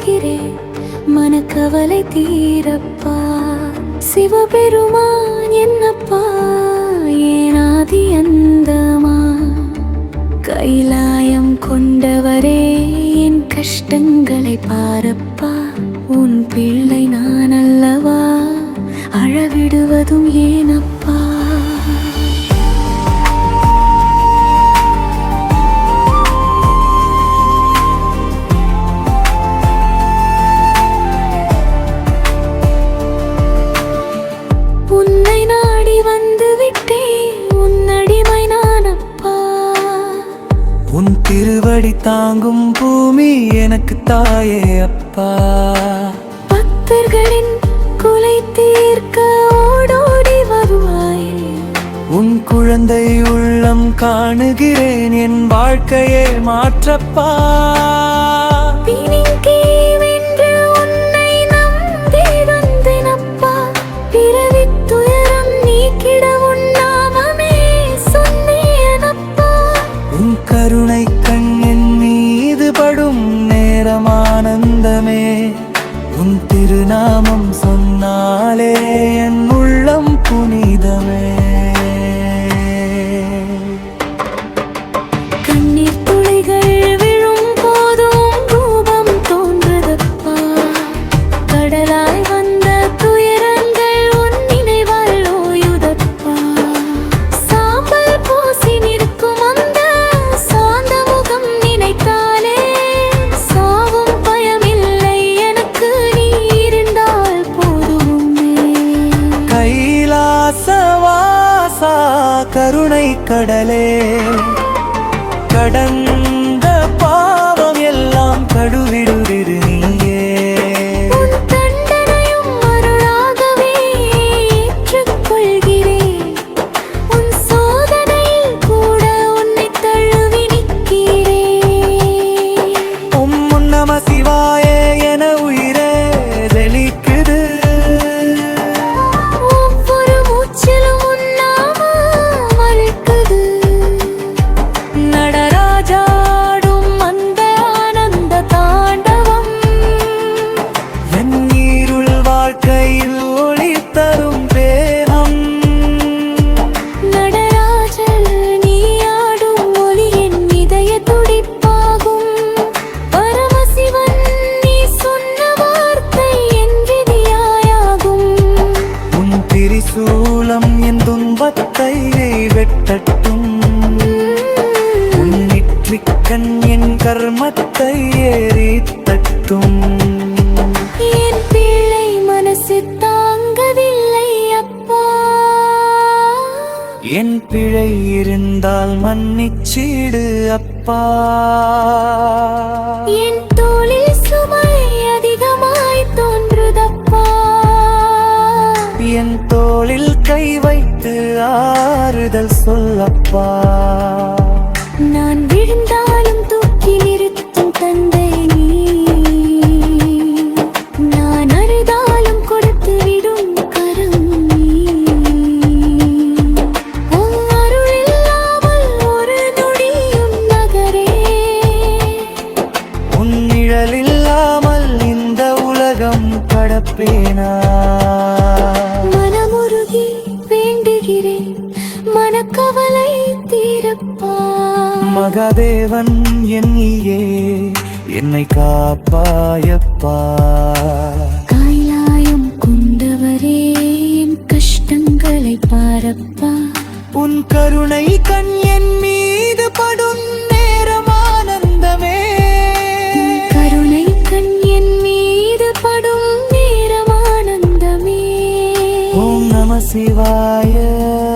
வாழ்கிறேன் மனக்கவலை தீரப்பா. சிவபெருமான் என்னப்பா? ஏனாதி அந்தமா கைலாயம் கொண்டவரே என் கஷ்டங்களை பாரப்பா. உன் பிள்ளை நான் அல்லவா அழவிடுவதும் ஏனா உன் திருவடி தாங்கும் பூமி எனக்கு தாயே அப்பா. பக்தர்களின் குலை தீர்க்க ஓடோடி வருவாய். உன் குழந்தை உள்ளம் காணுகிறேன் என் வாழ்க்கையை மாற்றப்பா. கடலே. கடந்த பாவம் எல்லாம் கடுவிடுதிரு நீயே. உன் துன்பத்தை வெட்டட்டும். உன் நெற்றிக்கண் என் கர்மத்தை ஏறித்தட்டும் என் பிள்ளை மனசு தாங்கவில்லை அப்பா. என் பிழை இருந்தால் மன்னிச்சிடு அப்பா. என் தோளில் சுமை அதிகமாய் தோன்றுதப்பா. என் தோளில் கை வைத்து ஆறுதல் சொல்லப்பா. மகாதேவன் என்னையே என்னை காப்பாயப்பா. கைலாயம் கொண்டவரே என் கஷ்டங்களை பாரப்பா. உன் கருணை கண் என் மீது படும் நேரம் ஆனந்தமே. கருணை கண் என் மீது படும் நேரம் ஆனந்தமே. ஓம் நம சிவாய.